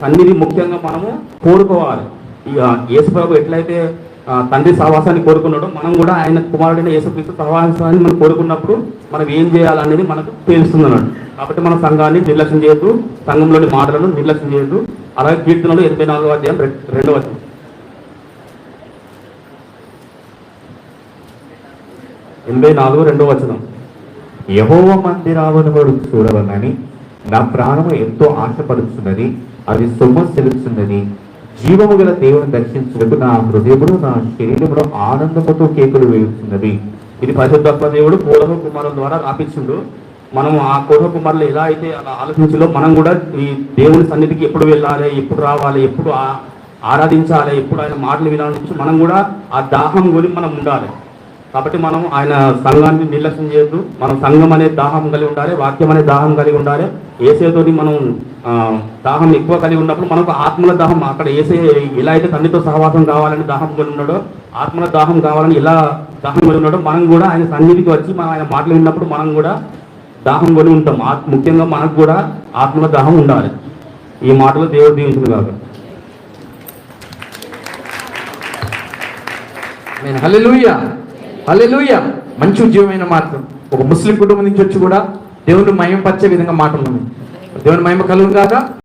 సన్నిధి ముఖ్యంగా మనము కోరుకోవాలి. ఇక యేసుప్రభు ఎట్లయితే తండ్రి సహవాసాన్ని కోరుకున్నాడో మనం కూడా ఆయన కుమారుడైన యేసుక్రీస్తు సహవాసాన్ని మనం కోరుకున్నప్పుడు మనం ఏం చేయాలనేది మనకు తెలుస్తుంది అన్నాడు కాబట్టి మన సంఘాన్ని నిర్లక్ష్యం చేయొద్దు సంఘంలోని మాటలను నిర్లక్ష్యం చేయొద్దు. అలాగే కీర్తనలు ఎనభై నాలుగో అధ్యాయం రె- రెండవ ఎనభై నాలుగు రెండవ వచనం. యహోవ మందిరావను చూడవనని నా ప్రాణము ఎంతో ఆశపడుచున్నది అది సొమ్ము సెలుచున్నది జీవము గల దేవుని దర్శించుటకు నా హృదయమును నా శరీరమును ఆనందముతో కేకులు వేయుచున్నది ఇది పరిశుద్ధత్వ దేవుడు పూర్వ కుమారుల ద్వారా రాపించుడు. మనం ఆ పూర్వ కుమారులు ఎలా అయితే అలా ఆలోచించిందో మనం కూడా ఈ దేవుని సన్నిధికి ఎప్పుడు వెళ్ళాలి ఎప్పుడు రావాలి ఎప్పుడు ఆ- ఆరాధించాలి ఎప్పుడు ఆయన మాటలు వినాలని మనం కూడా ఆ దాహం గురించి మనం ఉండాలి. కాబట్టి మనం ఆయన సంఘాన్ని నిర్లక్ష్యం చేయొద్దు. మనం సంఘం అనే దాహం కలిగి ఉండాలి వాక్యం అనే దాహం కలిగి ఉండాలి. ఏసేతోటి మనం దాహం ఎక్కువ కలిగి ఉన్నప్పుడు మనకు ఆత్మల దాహం అక్కడ ఏసే ఎలా అయితే తండ్రితో సహవాసం కావాలని దాహం కలిగి ఉన్నాడో ఆత్మల దాహం కావాలని ఎలా దాహం కలిగి ఉన్నాడో మనం కూడా ఆయన సన్నిధికి వచ్చి మనం ఆయన మాటలు విన్నప్పుడు మనం కూడా దాహం కొని ఉంటాం. ఆత్- ముఖ్యంగా మనకు కూడా ఆత్మల దాహం ఉండాలి. ఈ మాటలు దేవుడు దీవించింది కాదు నేను హల్లెలూయ హల్లెలూయ. మంచి ఉద్యమమైన మాత్రం. ఒక ముస్లిం కుటుంబం నుంచి వచ్చి కూడా దేవుని పచ్చే విధంగా మాటలు ఉన్నాయి. దేవుని మహిమ కలుగు కాక